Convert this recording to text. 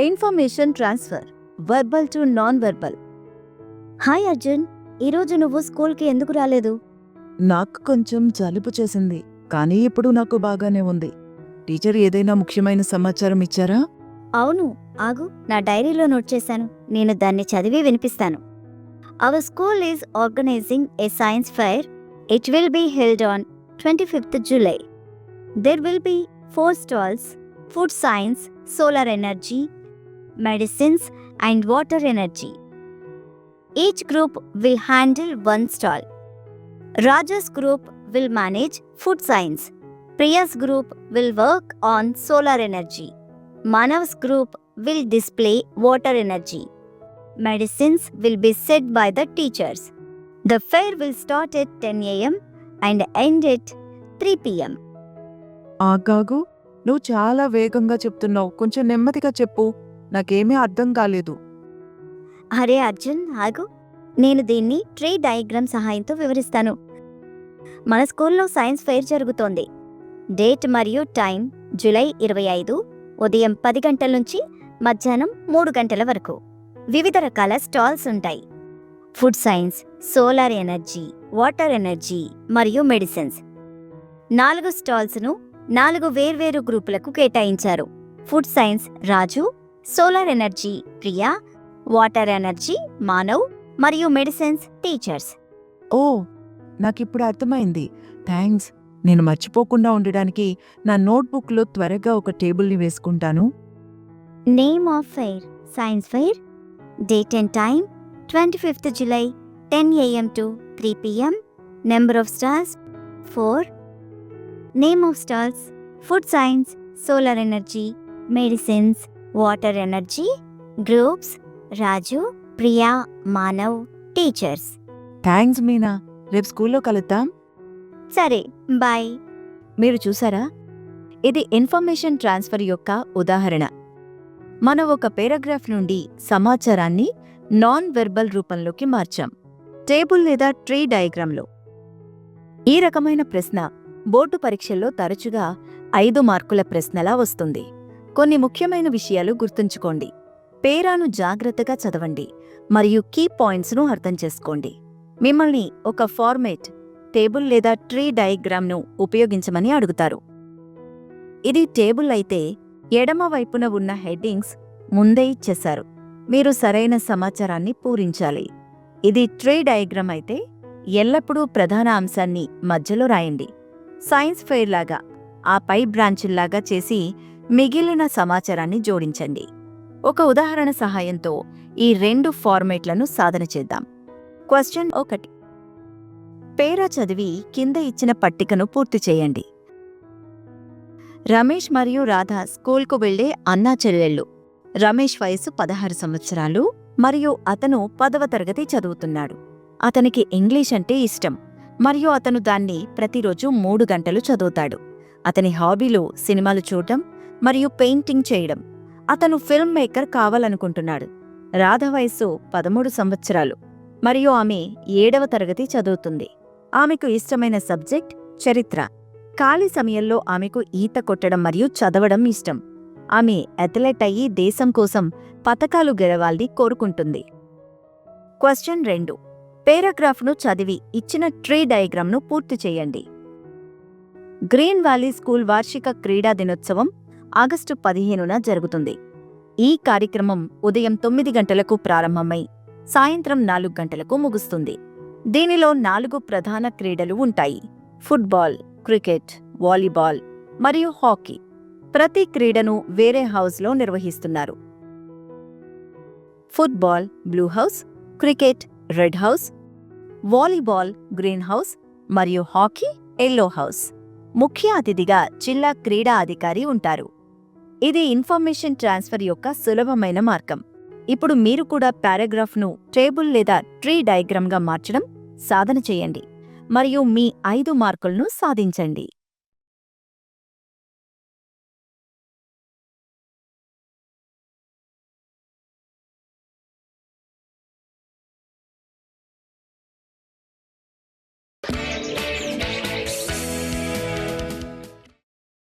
Information transfer verbal to non verbal hi Arjun ఈరోజు నువ్వు స్కూల్కి ఎందుకు రాలేదు? నాకు కొంచెం జలుబు చేసింది కానీ ఇప్పుడు నాకు బాగానే ఉంది. టీచర్ ఏదైనా ముఖ్యమైన సమాచారం ఇచ్చారా? అవును. ఆగు నా డైరీలో నోట్ చేశాను. నేను దాన్ని చదివి వినిపిస్తాను. Our school is organising a science fair it will be held on twenty fifth July there will be four stalls food science solar energy medicines, and water energy. Each group will handle one stall. Raja's group will manage food science. Priya's group will work on solar energy. Manav's group will display water energy. Medicines will be said by the teachers. The fair will start at 10 am and end at 3 pm. ఆగాగు నువ్వు చాలా వేగంగా చెప్తున్నావు కొంచెం నెమ్మదిగా చెప్పు నాకేమీ అర్థం కాలేదు. అరే అర్జున్ ఆగు. నేను దీన్ని ట్రీ డయాగ్రామ్ సహాయంతో వివరిస్తాను. మన స్కూల్లో సైన్స్ ఫెయిర్ జరుగుతోంది. డేట్ మరియు టైం జూలై ఇరవై ఐదు ఉదయం పది గంటల నుంచి మధ్యాహ్నం మూడు గంటల వరకు. వివిధ రకాల స్టాల్స్ ఉంటాయి. Food science solar energy water energy మరియు మెడిసిన్స్. నాలుగు స్టాల్స్ను నాలుగు వేర్వేరు గ్రూపులకు కేటాయించారు. Food science Raju solar energy Priya water energy Manav మరియు మెడిసిన్స్ టీచర్స్. ఓ నాకిప్పుడు అర్థమైంది. థ్యాంక్స్ నేను మర్చిపోకుండా ఉండడానికి నా నోట్బుక్లో త్వరగా ఒక టేబుల్ని వేసుకుంటాను. Name of fair science fair date and time twenty fifth July ten AM to three PM. Number of stars four. Name of stars food science solar energy medicines water energy groups Raju Priya Manav teachers. Thanks Meena. రేపు స్కూల్లో కలుద్దాం. సరే bye. మీరు చూసారా? ఇది information transfer యొక్క ఉదాహరణ. మనం ఒక పేరాగ్రాఫ్ నుండి సమాచారాన్ని నాన్ వెర్బల్ రూపంలోకి మార్చాం. టేబుల్ లేదా ట్రీ డయాగ్రామ్లో. ఈ రకమైన ప్రశ్న బోర్డు పరీక్షల్లో తరచుగా ఐదు మార్కుల ప్రశ్నలా వస్తుంది. కొన్ని ముఖ్యమైన విషయాలు గుర్తుంచుకోండి. పేరాను జాగ్రత్తగా చదవండి మరియు కీ పాయింట్స్ను అర్థం చేసుకోండి. మిమ్మల్ని ఒక ఫార్మేట్ టేబుల్ లేదా ట్రీ డయాగ్రామ్ను ఉపయోగించమని అడుగుతారు. ఇది టేబుల్ అయితే ఎడమ వైపున ఉన్న హెడ్డింగ్స్ ముందే ఇచ్చేశారు. మీరు సరైన సమాచారాన్ని పూరించాలి. ఇది ట్రీ డయాగ్రామ్ అయితే ఎల్లప్పుడూ ప్రధాన అంశాన్ని మధ్యలో రాయండి. సైన్స్ ఫెయిర్ లాగా ఆ పై బ్రాంచుల్లాగా చేసి మిగిలిన సమాచారాన్ని జోడించండి. ఒక ఉదాహరణ సహాయంతో ఈ రెండు ఫార్మేట్లను సాధన చేద్దాం. క్వశ్చన్ ఒకటి. పేరా చదివి కింద ఇచ్చిన పట్టికను పూర్తి చేయండి. రమేష్ మరియు రాధ స్కూల్కు వెళ్ళే అన్నా చెల్లెళ్ళు. రమేష్ వయసు పదహారు సంవత్సరాలు మరియు అతను పదవ తరగతి చదువుతున్నాడు. అతనికి ఇంగ్లీష్ అంటే ఇష్టం మరియు అతను దాన్ని ప్రతిరోజు మూడు గంటలు చదువుతాడు. అతని హాబీలు సినిమాలు చూడటం మరియు పెయింటింగ్ చేయడం. అతను ఫిల్మ్ మేకర్ కావాలనుకుంటున్నాడు. రాధ వయసు పదమూడు సంవత్సరాలు. మరియు ఆమె ఏడవ తరగతి చదువుతుంది. ఆమెకు ఇష్టమైన సబ్జెక్ట్ చరిత్ర. ఖాళీ సమయంలో ఆమెకు ఈత కొట్టడం మరియు చదవడం ఇష్టం. ఆమె అథ్లెట్ అయ్యి దేశం కోసం పతకాలు గెలవాలని కోరుకుంటుంది. క్వశ్చన్ రెండు. పేరాగ్రాఫ్ను చదివి ఇచ్చిన ట్రీ డయాగ్రామ్ను పూర్తి చేయండి. గ్రీన్ వ్యాలీ స్కూల్ వార్షిక క్రీడా దినోత్సవం ఆగస్టు పదిహేనున జరుగుతుంది. ఈ కార్యక్రమం ఉదయం తొమ్మిది గంటలకు ప్రారంభమై సాయంత్రం నాలుగు గంటలకు ముగుస్తుంది. దీనిలో నాలుగు ప్రధాన క్రీడలు ఉంటాయి. ఫుట్బాల్ క్రికెట్ వాలీబాల్ మరియు హాకీ. ప్రతి క్రీడను వేరే హౌస్లో నిర్వహిస్తున్నారు. Football blue house cricket red house volleyball green house మరియు హాకీ ఎల్లో హౌస్. ముఖ్య అతిథిగా జిల్లా క్రీడా అధికారి ఉంటారు. ఇది ఇన్ఫర్మేషన్ ట్రాన్స్ఫర్ యొక్క సులభమైన మార్గం. ఇప్పుడు మీరు కూడా పారాగ్రాఫ్ను టేబుల్ లేదా ట్రీ డయాగ్రామ్గా మార్చడం సాధన చేయండి. మరియు మీ ఐదు మార్కులను సాధించండి.